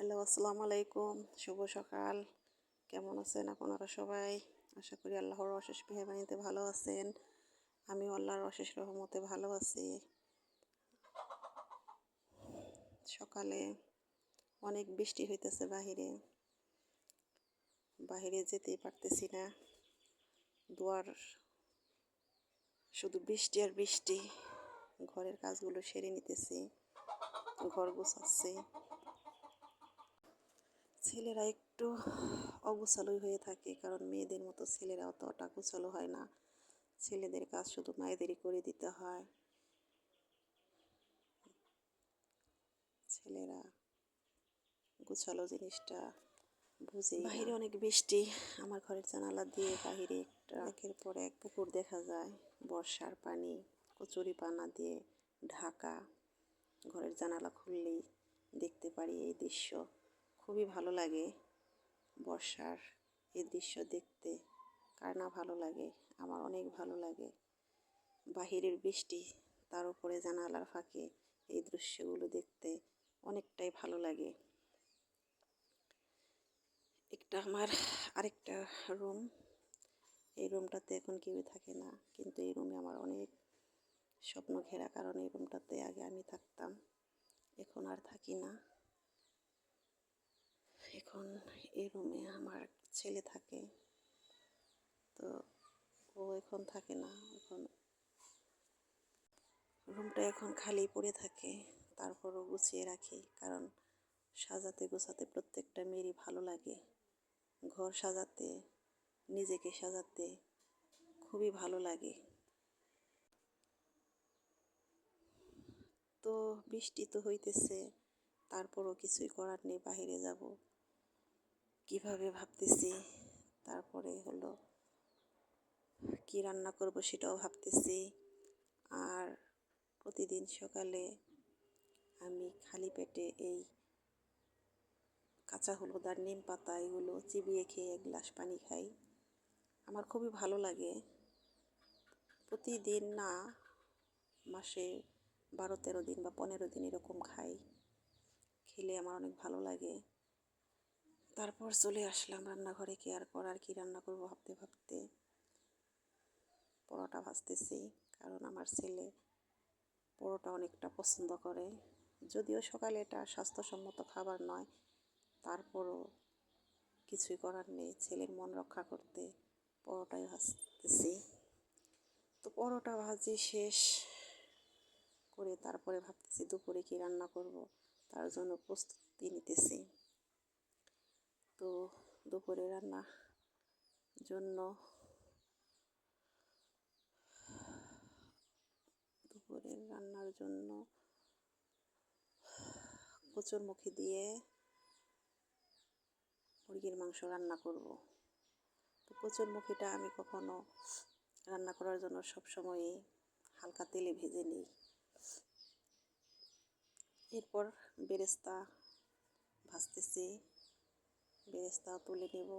Hello, আসসালামু আলাইকুম। শুভ সকাল। কেমন আছেন আপনারা সবাই? আশা করি আল্লাহর অশেষ মেহরবানিতে ভালো আছেন। আমি আল্লাহর অশেষ রহমতে ভালো আছি। সকালে অনেক বৃষ্টি হইতেছে বাহিরে। বাহিরে যেতেই পারতেছি না। দুয়ার, শুধু বৃষ্টি আর বৃষ্টি। ঘরের কাজগুলো সেরে নিতেছি। ঘর গোছাচ্ছি। ছেলেরা একটু অগোছালোই হয়ে থাকে, কারণ মেয়েদের মতো ছেলেরা অতটা গোছালো হয় না। ছেলেদের কাজ শুধু মায়েদেরই করে দিতে হয়। ছেলেরা গোছালো জিনিসটা বুঝে বাহিরে অনেক বৃষ্টি, আমার ঘরের জানালা দিয়ে বাহিরে একের পর এক পুকুর দেখা যায়। বর্ষার পানি, কচুরি পানা দিয়ে ঢাকা, ঘরের জানালা খুললেই দেখতে পারি এই দৃশ্য। খুবই ভালো লাগে বর্ষার এই দৃশ্য দেখতে। কার না ভালো লাগে? আমার অনেক ভালো লাগে। বাহিরের বৃষ্টি, তার উপরে জানালার ফাঁকে এই দৃশ্যগুলো দেখতে অনেকটাই ভালো লাগে। একটা আমার আরেকটা রুম। এই রুমটাতে এখন কেউ থাকে না, কিন্তু এই রুমে আমার অনেক স্বপ্ন ঘেরা, কারণ এই রুমটাতে আগে আমি থাকতাম এখন আর থাকি না এখন এই রুমে আমার ছেলে থাকে। তো ও এখন থাকে না, এখন রুমটা এখন খালি পড়ে থাকে তারপরও গুছিয়ে রাখি, কারণ সাজাতে গোছাতে প্রত্যেকটা মেয়েরই ভালো লাগে। ঘর সাজাতে, নিজেকে সাজাতে খুবই ভালো লাগে। তো বৃষ্টি তো হইতেছে, তারপরও কিছুই করার নেই বাহিরে যাব। কীভাবে ভাবতেছি, তারপরে হলো কি রান্না করব সেটাও ভাবতেছি। আর প্রতিদিন সকালে আমি খালি পেটে এই কাঁচা হলুদ আর নিম পাতা এগুলো চিবিয়ে খেয়ে এক গ্লাস পানি খাই। আমার খুবই ভালো লাগে। প্রতিদিন না, মাসে বারো তেরো দিন বা পনেরো দিন এরকম খাই। খেলে আমার অনেক ভালো লাগে। তারপর চলে আসলাম রান্নাঘরে কি আর করার, কি রান্না করব ভাবতে ভাবতে। পরোটা ভাজতেছি, কারণ আমার ছেলে পরোটা অনেকটা পছন্দ করে। যদিও সকালে এটা স্বাস্থ্যসম্মত খাবার নয়, তারপরও কিছুই করার নেই, ছেলের মন রক্ষা করতে পরোটাই ভাজতেছি। তো পরোটা ভাজি শেষ করে তারপরে ভাবতেছি দুপুরে কি রান্না করব, তার জন্য প্রস্তুতি নিতেছি। তো দুপুরে রান্না জন্য দুপুরের রান্নার জন্য কচুরমুখী দিয়ে মুরগির মাংস রান্না করব। তো কচুরমুখীটা আমি কখনো রান্না করার জন্য সবসময়ই হালকা তেলে ভেজে নিই। এরপর বেরেস্তা ভাজতেছি। বেরেস্তা তুলে নেব।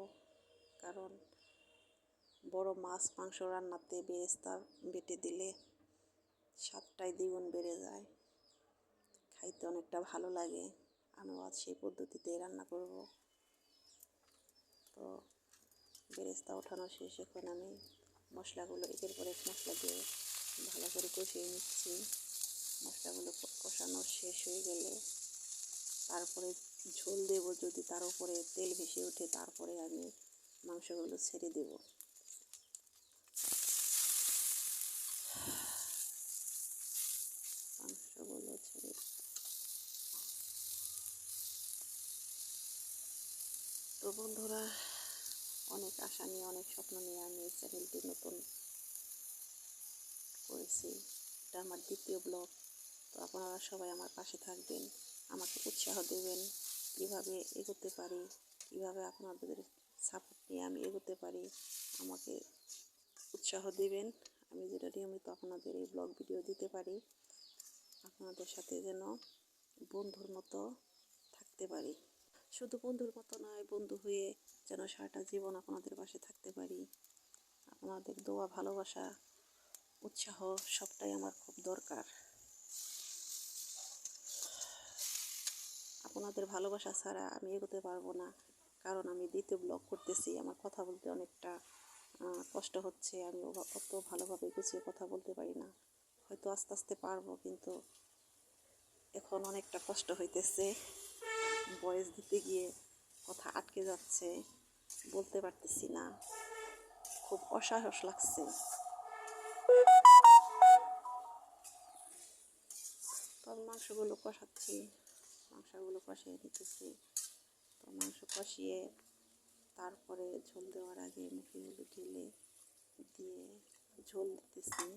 কারণ বড় মাছ, মাংস রান্নাতে বেরেস্তা বেটে দিলে স্বাদটাই দ্বিগুণ বেড়ে যায়। খাইতে অনেকটা ভালো লাগে। আমি আজ সেই পদ্ধতিতেই রান্না করব। তো বেরেস্তা ওঠানো শেষ। এখন আমি মশলাগুলো একের পর এক মশলা দিয়ে ভালো করে কষিয়ে নিচ্ছি। মশলাগুলো কষানো শেষ হয়ে গেলে তারপরে ঝোল দেব যদি তার উপরে তেল ভেসে ওঠে, তারপরে আমি মাংসগুলো ছেড়ে দেব। মাংসগুলো ছেড়ে তো বন্ধুরা, অনেক আশা নিয়ে, অনেক স্বপ্ন নিয়ে আমি এই চ্যানেলটি নতুন করেছি। এটা আমার দ্বিতীয় ব্লগ। তো আপনারা সবাই আমার পাশে থাকবেন। আমাকে উৎসাহ দেবেন কীভাবে এগোতে পারি, কীভাবে আপনাদের সাপোর্ট নিয়ে আমি এগোতে পারি, আমাকে উৎসাহ দেবেন। আমি যেটা নিয়মিত আপনাদের এই ব্লগ ভিডিও দিতে পারি, আপনাদের সাথে যেন বন্ধুর মতো থাকতে পারি। শুধু বন্ধুর মতো নয়, বন্ধু হয়ে যেন সারাটা জীবন আপনাদের পাশে থাকতে পারি। আপনাদের দোয়া, ভালোবাসা, উৎসাহ সবটাই আমার খুব দরকার। আপনাদের ভালোবাসা ছাড়া আমি এগোতে পারব না। কারণ আমি দ্বিতীয় ব্লগ করতেছি, আমার কথা বলতে অনেকটা কষ্ট হচ্ছে, আমি অত ভালোভাবে গুছিয়ে কথা বলতে পারি না। হয়তো আস্তে আস্তে পারব, কিন্তু এখন অনেকটা কষ্ট হইতেছে। বয়স দিতে গিয়ে কথা আটকে যাচ্ছে, বলতে পারতেছি না। খুব অসাহস লাগছে। তো আমি মাংসগুলো কষাচ্ছি। মাংসগুলো কষিয়ে নিতেছি তো মাংস কষিয়ে তারপরে ঝোল দেওয়ার আগে মুখিগুলো ঢেলে দিয়ে ঝোল দিতেছি।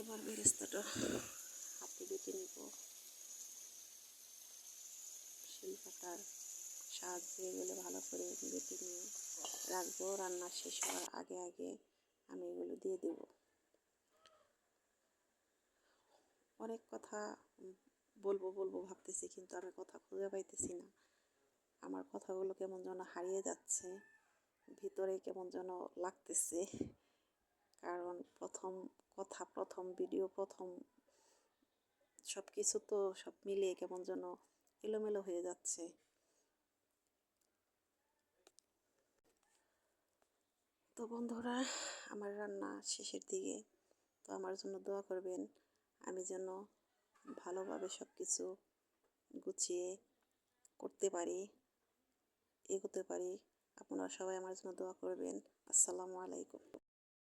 এবার বেরেস্তাটা হাতে বেটে নিব। শিলপাটার সাহায্যে এগুলো ভালো করে বেটে নিয়ে রাখব। রান্না শেষ হওয়ার আগে আগে আমি এগুলো দিয়ে দেব। অনেক কথা বলব বলব, ভাবতেছি কিন্তু আমি কথা খুঁজে পাইতেছি না। আমার কথাগুলো কেমন যেন হারিয়ে যাচ্ছে, ভিতরে কেমন যেন লাগতেছে। কারণ প্রথম কথা, প্রথম ভিডিও প্রথম সব কিছু তো সব মিলিয়ে কেমন যেন এলোমেলো হয়ে যাচ্ছে। তো বন্ধুরা, আমার রান্না শেষের দিকে, তো আমার জন্য দোয়া করবেন। আমি যেন ভালোভাবে সব কিছু গুছিয়ে করতে পারি, এগোতে পারি। আপনারা সবাই আমার জন্য দোয়া করবেন। আসসালামু আলাইকুম।